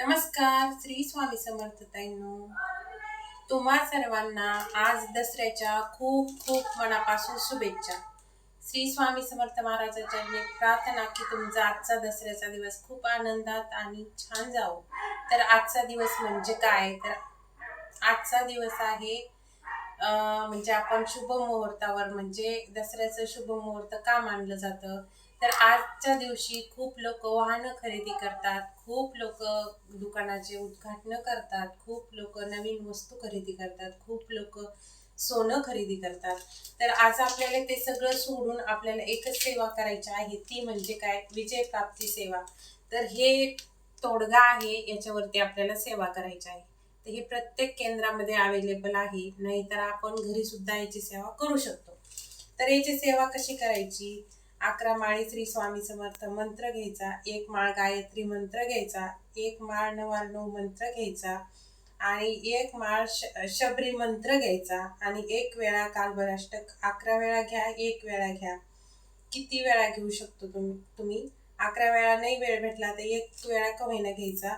नमस्कार श्री स्वामी समर्थ ताईंनो. तुम्हा सर्वांना आज दसऱ्याच्या खूप खूप मनापासून शुभेच्छा. श्री स्वामी समर्थ महाराजाच्या प्रार्थना की तुमचा आजचा दसऱ्याचा दिवस खूप आनंदात आणि छान जावो. तर आजचा दिवस म्हणजे काय? तर आजचा दिवस आहे अं, म्हणजे आपण शुभ मुहूर्तावर म्हणजे दसऱ्याचं शुभ मुहूर्त का मानलं जातं? तर आजच्या दिवशी खूप लोक वाहनं खरेदी करतात खूप लोक दुकानाचे उद्घाटन करतात खूप लोक नवीन वस्तू खरेदी करतात खूप लोक सोनं खरेदी करतात. तर आज आपल्याला ते सगळं सोडून आपल्याला एकच सेवा करायची आहे ती म्हणजे काय? विजय प्राप्ती सेवा. तर हे तोडगा आहे याच्यावरती आपल्याला सेवा करायची आहे. तर हे प्रत्येक केंद्रामध्ये अवेलेबल आहे नाहीतर आपण घरी सुद्धा याची सेवा करू शकतो. तर याची सेवा कशी करायची? अकरा माळी श्री स्वामी समर्थ मंत्र घ्यायचा एक माळ गायत्री मंत्र घ्यायचा एक माळ नवाण्णव मंत्र घ्यायचा आणि एक माळ श- शबरी मंत्र घ्यायचा आणि एक वेळा कालभराष्टक अकरा वेळा घ्या एक वेळा घ्या. किती वेळा घेऊ शकतो तुम्ही? तुम्ही? अकरा वेळा नाही वेळ भेटला तर एक वेळा का घ्यायचा.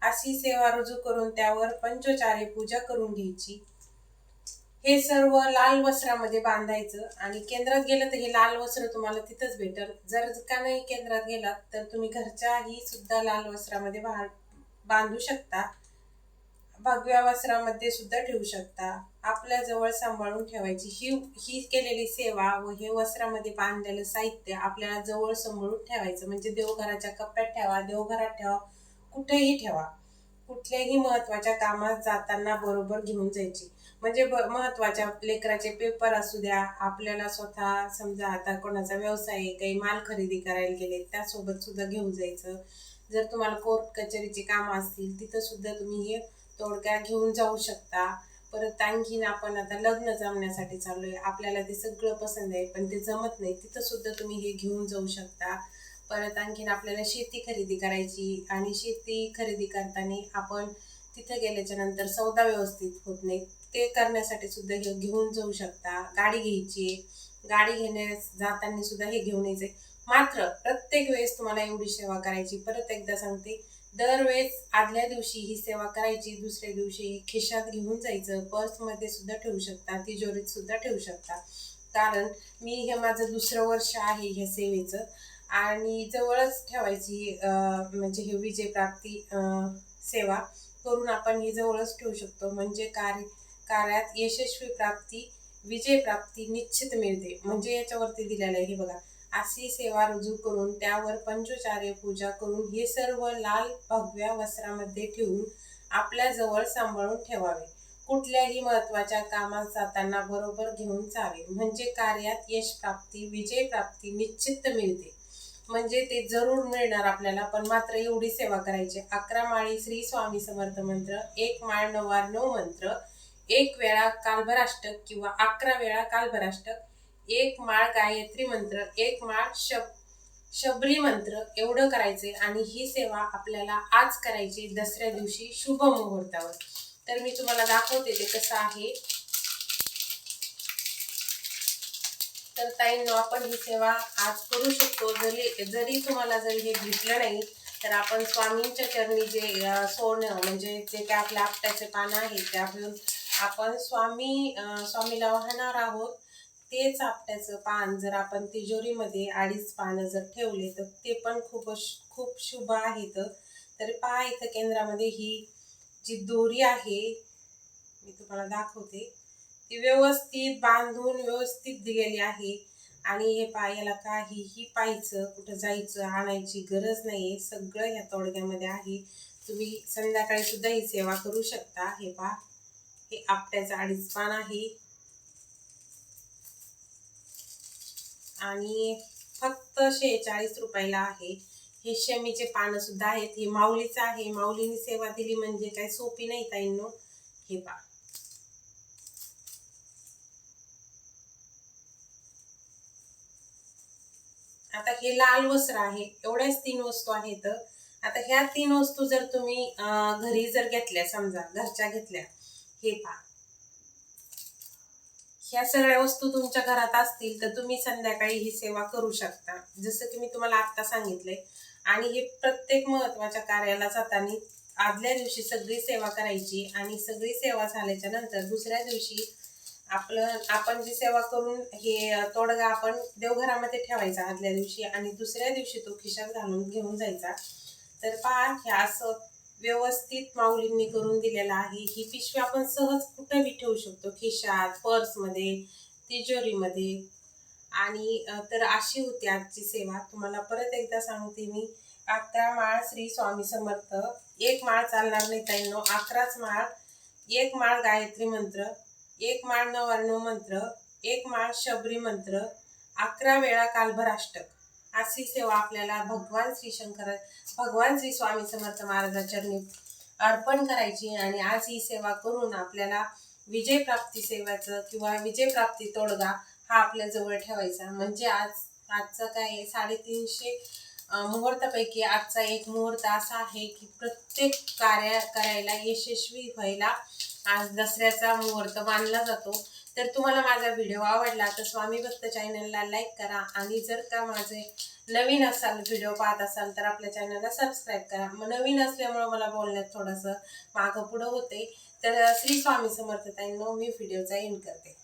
अशी सेवा रुजू करून त्यावर पंचोचारे पूजा करून घ्यायची. हे सर्व लाल वस्त्रामध्ये बांधायचं आणि केंद्रात गेलं तर हे लाल वस्त्र तुम्हाला तिथंच भेटल. जर का नाही केंद्रात गेलात तर तुम्ही घरच्याही सुद्धा लाल वस्त्रामध्ये बा बांधू शकता. भगव्या वस्त्रामध्ये सुद्धा ठेवू शकता. आपल्या जवळ सांभाळून ठेवायची. ही ही केलेली सेवा व हे वस्त्रामध्ये बांधलेलं साहित्य आपल्याला जवळ सांभाळून ठेवायचं. म्हणजे देवघराच्या कप्प्यात ठेवा देवघरात ठेवा कुठेही ठेवा. कुठल्याही महत्त्वाच्या कामात जाताना बरोबर घेऊन जायची. म्हणजे ब- महत्त्वाच्या लेकराचे पेपर असू द्या आपल्याला स्वतः समजा आता कोणाचा व्यवसाय आहे काही माल खरेदी करायला गेले त्यासोबत सुद्धा घेऊन जायचं. जर तुम्हाला कोर्ट कचेरीची कामं असतील तिथं सुद्धा तुम्ही हे तोडक्या घेऊन जाऊ शकता. परत आणखीन आपण आता लग्न जमण्यासाठी चाललोय. आपल्याला ते सगळं पसंत आहे पण ते जमत नाही. तिथं सुद्धा तुम्ही हे घेऊन जाऊ शकता. परत आणखीन आपल्याला शेती खरेदी करायची आणि शेती खरेदी करताना आपण तिथे गेल्याच्यानंतर सौदा व्यवस्थित होत नाही. ते करण्यासाठी सुद्धा हे घेऊन जाऊ शकता. गाडी घ्यायची गाडी घेण्यास जाताना सुद्धा हे घेऊन यायचे मात्र प्रत्येक वेळेस तुम्हाला एवढी सेवा करायची. परत एकदा सांगते दरवेळेस आदल्या दिवशी ही सेवा करायची दुसऱ्या दिवशी खिशात घेऊन जायचं. पर्समध्ये सुद्धा ठेवू शकता तिजोरीत सुद्धा ठेवू शकता. कारण मी हे माझं दुसरं वर्ष आहे ह्या सेवेचं. आणि जवळच ठेवायची म्हणजे हे विजय प्राप्ती सेवा. करून आपण ही जवळच ठेवू शकतो. म्हणजे कार्य कार्यात यशस्वी प्राप्ती विजय प्राप्ती निश्चित मिळते. म्हणजे याच्यावरती दिलेलं आहे हे बघा. अशी सेवा रुजू करून त्यावर पंचोचार्य पूजा करून हे सर्व लाल भगव्या वस्त्रामध्ये ठेवून आपल्या जवळ सांभाळून ठेवावे. कुठल्याही महत्त्वाच्या कामात जाताना बरोबर घेऊन जावे. म्हणजे कार्यात यश प्राप्ती विजय प्राप्ती निश्चित मिळते. म्हणजे ते जरूर मिळणार आपल्याला पण मात्र एवढी सेवा करायची. अकरा माळी श्री स्वामी समर्थ मंत्र एक माळ नव्याण्णव मंत्र एक वेळा कालभराष्टक किंवा अकरा वेळा कालभराष्टक एक माळ गायत्री मंत्र एक माळ शब शबरी मंत्र एवढं करायचे आणि ही सेवा आपल्याला आज करायची दसऱ्या दिवशी शुभ मुहूर्तावर. तर मी तुम्हाला दाखवते ते कसं आहे. तर ताईंनो आपण ही सेवा आज करू शकतो. जरी जरी तुम्हाला जरी हे भेटलं नाही तर आपण स्वामींच्या चरणी जे सोनं म्हणजे जे काय आपल्या आपट्याचे पानं आहेत ते आपण स्वामी स्वामीला वाहणार आहोत. तेच आपट्याचं पान जर आपण तिजोरीमध्ये अडीच पानं जर ठेवले तर ते पण खूप खूप शुभ आहेत तर पहा इथं केंद्रामध्ये ही जी दोरी आहे मी तुम्हाला दाखवते. ती व्यवस्थित बांधून व्यवस्थित दिलेली आहे. आणि हे पायाला काहीही पाहायचं कुठं जायचं आणायची गरज नाही सगळं ह्या तोडग्यामध्ये आहे. तुम्ही संध्याकाळी सुद्धा ही सेवा करू शकता. हे पा हे आपट्याचं अडीच पान आहे. आणि फक्त शेहेचाळीस रुपयाला आहे. हे शमीचे पानं सुद्धा आहेत. हे माऊलीचं आहे. माऊलीने सेवा दिली म्हणजे काही सोपी नाही ताईंनो. हे पा आता हे लाल वस्त्र आहे एवढ्याच तीन वस्तू आहेत. आता ह्या तीन वस्तू जर तुम्ही घरी जर घेतल्या समजा घरच्या घेतल्या हे पहा. ह्या सगळ्या वस्तू तुमच्या घरात असतील तर तुम्ही संध्याकाळी ही सेवा करू शकता. जसं की मी तुम्हाला आत्ता सांगितलंय. आणि हे प्रत्येक महत्त्वाच्या कार्याला जाताना आदल्या दिवशी सगळी सेवा करायची आणि सगळी सेवा झाल्याच्यानंतर दुसऱ्या दिवशी आपलं आपण जी सेवा करून हे तोडगा आपण देवघरामध्ये ठेवायचा आदल्या दिवशी आणि दुसऱ्या दिवशी तो खिशात घालून घेऊन जायचा. तर पहा ह्या असं व्यवस्थित माऊलींनी करून दिलेला आहे. ही पिशवी आपण सहज कुठेही ठेवू शकतो. खिशात पर्समध्ये तिजोरीमध्ये. आणि तर अशी होती आजची सेवा. तुम्हाला परत एकदा सांगते मी. अकरा माळ श्री स्वामी समर्थ. एक माळ चालणार नाही ताईंनो. अकराच माळ. एक माळ गायत्री मंत्र. एक माळ नवाण्णव मंत्र एक माळ शबरी मंत्र अकरा वेळा कालभराष्टक अशी सेवा आपल्याला भगवान श्री शंकर भगवान श्री स्वामी समर्थ महाराजांच्या अर्पण करायची आणि आज ही सेवा करून आपल्याला विजय प्राप्ती किंवा विजय प्राप्ती तोडगा हा आपल्या जवळ ठेवायचा. म्हणजे आज आजचं काय साडेतीनशे मुहूर्तापैकी आजचा एक मुहूर्त असा आहे की प्रत्येक कार्य करायला यशस्वी व्हायला आज दसऱ्याचा मुहूर्त मानला जातो. तर तुम्हाला माझा व्हिडिओ आवडला तर स्वामी भक्त चॅनलला लाईक करा. आणि जर का माझे नवीन असाल व्हिडिओ पाहत असाल तर आपल्या चॅनलला सबस्क्राईब करा. मग नवीन असल्यामुळं मला बोलण्यात थोडंसं मागं पुढं होते. तर श्री स्वामी समर्थताईंनो मी व्हिडिओचा एंड करते.